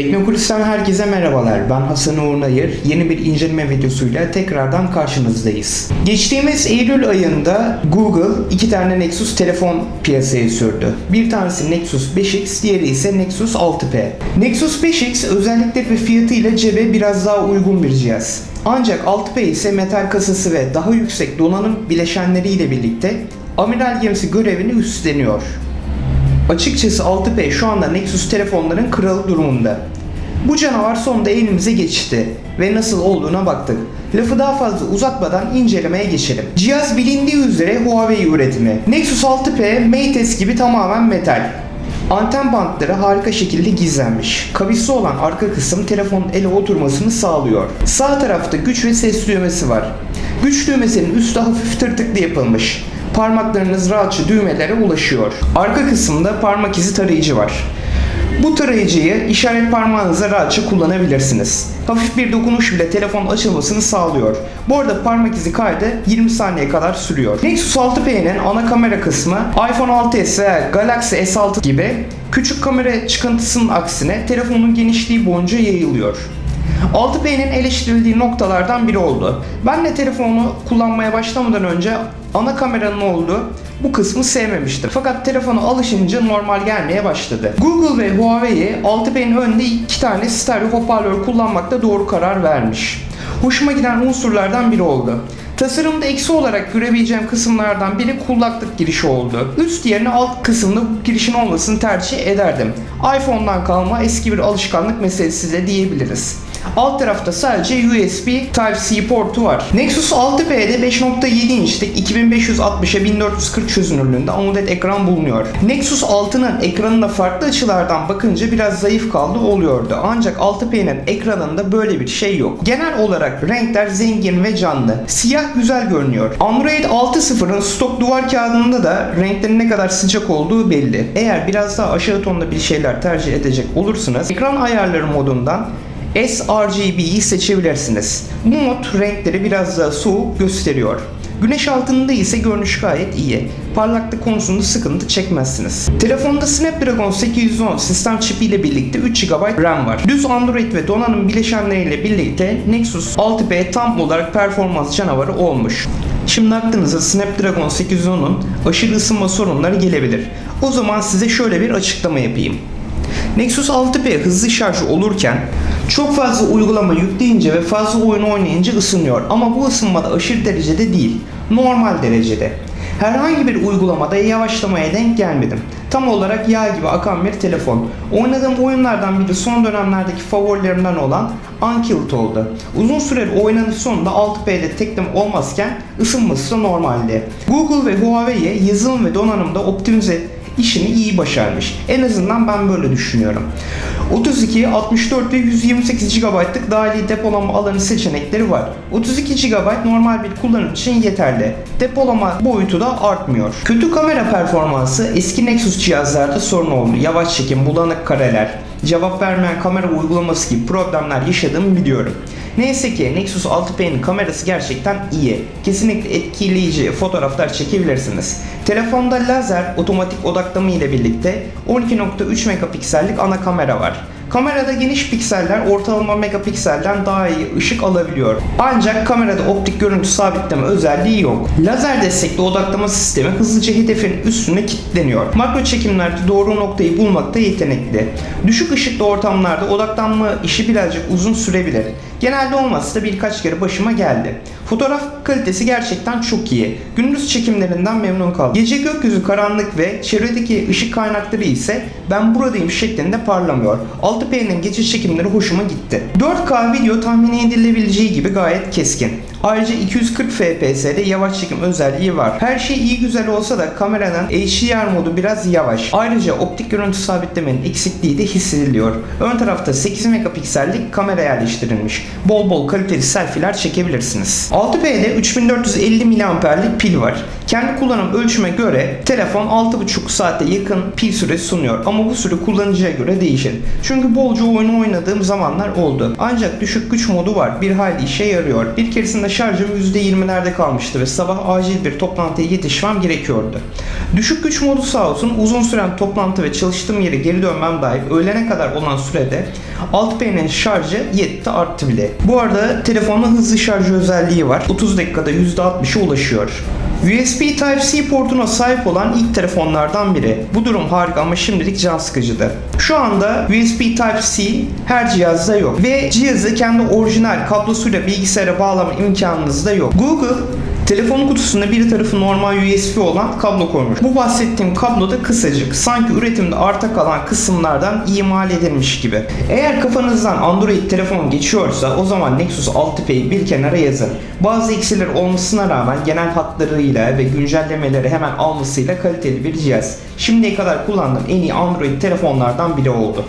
Teknokulis'ten herkese merhabalar. Ben Hasan Uğur Nayır. Yeni bir inceleme videosuyla tekrardan karşınızdayız. Geçtiğimiz Eylül ayında Google iki tane Nexus telefon piyasaya sürdü. Bir tanesi Nexus 5X, diğeri ise Nexus 6P. Nexus 5X özellikle ve fiyatıyla cebe biraz daha uygun bir cihaz. Ancak 6P ise metal kasası ve daha yüksek donanım bileşenleriyle birlikte amiral gemisi görevini üstleniyor. Açıkçası 6P şu anda Nexus telefonların kralı durumunda. Bu canavar sonunda elimize geçti ve nasıl olduğuna baktık. Lafı daha fazla uzatmadan incelemeye geçelim. Cihaz bilindiği üzere Huawei üretimi. Nexus 6P Mates gibi tamamen metal. Anten bantları harika şekilde gizlenmiş. Kavisli olan arka kısım telefonun ele oturmasını sağlıyor. Sağ tarafta güç ve ses düğmesi var. Güç düğmesinin üstü hafif tırtıklı yapılmış. Parmaklarınız rahatça düğmelere ulaşıyor. Arka kısımda parmak izi tarayıcı var. Bu tarayıcıyı işaret parmağınıza rahatça kullanabilirsiniz. Hafif bir dokunuş bile telefon açılmasını sağlıyor. Bu arada parmak izi kaydı 20 saniye kadar sürüyor. Nexus 6P'nin ana kamera kısmı iPhone 6s veya Galaxy S6 gibi küçük kamera çıkıntısının aksine telefonun genişliği boyunca yayılıyor. 6P'nin eleştirildiği noktalardan biri oldu. Ben de telefonu kullanmaya başlamadan önce ana kameranın olduğu bu kısmı sevmemiştim. Fakat telefona alışınca normal gelmeye başladı. Google ve Huawei 6P'nin önünde iki tane stereo hoparlör kullanmakta doğru karar vermiş. Hoşuma giden unsurlardan biri oldu. Tasarımda eksi olarak görebileceğim kısımlardan biri kulaklık girişi oldu. Üst yerine alt kısımda bu girişin olmasını tercih ederdim. iPhone'dan kalma eski bir alışkanlık meselesi de diyebiliriz. Alt tarafta sadece USB Type-C portu var. Nexus 6P'de 5.7 inçlik 2560'a 1440 çözünürlüğünde AMOLED ekran bulunuyor. Nexus 6'nın ekranına farklı açılardan bakınca biraz zayıf kaldı oluyordu. Ancak 6P'nin ekranında böyle bir şey yok. Genel olarak renkler zengin ve canlı. Siyah güzel görünüyor. Android 6.0'ın stok duvar kağıdında da renklerin ne kadar sıcak olduğu belli. Eğer biraz daha aşağı tonda bir şeyler tercih edecek olursanız ekran ayarları modundan sRGB'yi seçebilirsiniz. Bu mod renkleri biraz daha soğuk gösteriyor. Güneş altında ise görünüş gayet iyi. Parlaklık konusunda sıkıntı çekmezsiniz. Telefonda Snapdragon 810 sistem çipi ile birlikte 3 GB RAM var. Düz Android ve donanım bileşenleriyle birlikte Nexus 6P tam olarak performans canavarı olmuş. Şimdi aklınıza Snapdragon 810'un aşırı ısınma sorunları gelebilir. O zaman size şöyle bir açıklama yapayım. Nexus 6P hızlı şarj olurken çok fazla uygulama yükleyince ve fazla oyun oynayınca ısınıyor. Ama bu ısınmada aşırı derecede değil, normal derecede. Herhangi bir uygulamada yavaşlamaya denk gelmedim. Tam olarak yağ gibi akan bir telefon. Oynadığım oyunlardan biri son dönemlerdeki favorilerimden olan Unkilled oldu. Uzun süreli oynanış sonunda 6P'de teklem olmazken ısınması da normaldi. Google ve Huawei yazılım ve donanımda optimize işini iyi başarmış. En azından ben böyle düşünüyorum. 32, 64 ve 128 GB'lık dahili depolama alanı seçenekleri var. 32 GB normal bir kullanım için yeterli. Depolama boyutu da artmıyor. Kötü kamera performansı eski Nexus cihazlarda sorun oldu. Yavaş çekim, bulanık kareler, cevap vermeyen kamera uygulaması gibi problemler yaşadığımı biliyorum. Neyse ki Nexus 6P'nin kamerası gerçekten iyi. Kesinlikle etkileyici fotoğraflar çekebilirsiniz. Telefonda lazer otomatik odaklama ile birlikte 12.3 megapiksellik ana kamera var. Kamerada geniş pikseller ortalama megapikselden daha iyi ışık alabiliyor. Ancak kamerada optik görüntü sabitleme özelliği yok. Lazer destekli odaklama sistemi hızlıca hedefin üstüne kilitleniyor. Makro çekimlerde doğru noktayı bulmakta yetenekli. Düşük ışıklı ortamlarda odaklanma işi birazcık uzun sürebilir. Genelde olmazsa da birkaç kere başıma geldi. Fotoğraf kalitesi gerçekten çok iyi. Gündüz çekimlerinden memnun kaldım. Gece gökyüzü karanlık ve çevredeki ışık kaynakları ise ben buradayım şeklinde parlamıyor. 6P'nin gece çekimleri hoşuma gitti. 4K video tahmin edilebileceği gibi gayet keskin. Ayrıca 240 FPS'de yavaş çekim özelliği var. Her şey iyi güzel olsa da kameranın HDR modu biraz yavaş. Ayrıca optik görüntü sabitlemenin eksikliği de hissediliyor. Ön tarafta 8 megapiksellik kamera yerleştirilmiş. Bol bol kaliteli selfie'ler çekebilirsiniz. 6P'de 3450 mAh'lik pil var. Kendi kullanım ölçüme göre telefon 6,5 saate yakın pil süresi sunuyor ama bu süre kullanıcıya göre değişir. Çünkü bolca oyunu oynadığım zamanlar oldu. Ancak düşük güç modu var. Bir hayli işe yarıyor. Bir keresinde şarjım %20'lerde kalmıştı ve sabah acil bir toplantıya yetişmem gerekiyordu. Düşük güç modu sağ olsun uzun süren toplantı ve çalıştığım yere geri dönmem dahil öğlene kadar olan sürede 6P'nin şarjı yetti arttı bile. Bu arada telefonun hızlı şarj özelliği var. 30 dakikada %60'a ulaşıyor. USB Type-C portuna sahip olan ilk telefonlardan biri. Bu durum harika ama şimdilik can sıkıcıdı. Şu anda USB Type-C her cihazda yok ve cihazı kendi orijinal kablosuyla bilgisayara bağlama imkanınız da yok. Google Telefon kutusunda bir tarafı normal USB olan kablo koymuş. Bu bahsettiğim kablo da kısacık. Sanki üretimde arta kalan kısımlardan imal edilmiş gibi. Eğer kafanızdan Android telefon geçiyorsa o zaman Nexus 6P'yi bir kenara yazın. Bazı eksiler olmasına rağmen genel hatlarıyla ve güncellemeleri hemen almasıyla kaliteli bir cihaz. Şimdiye kadar kullandığım en iyi Android telefonlardan biri oldu.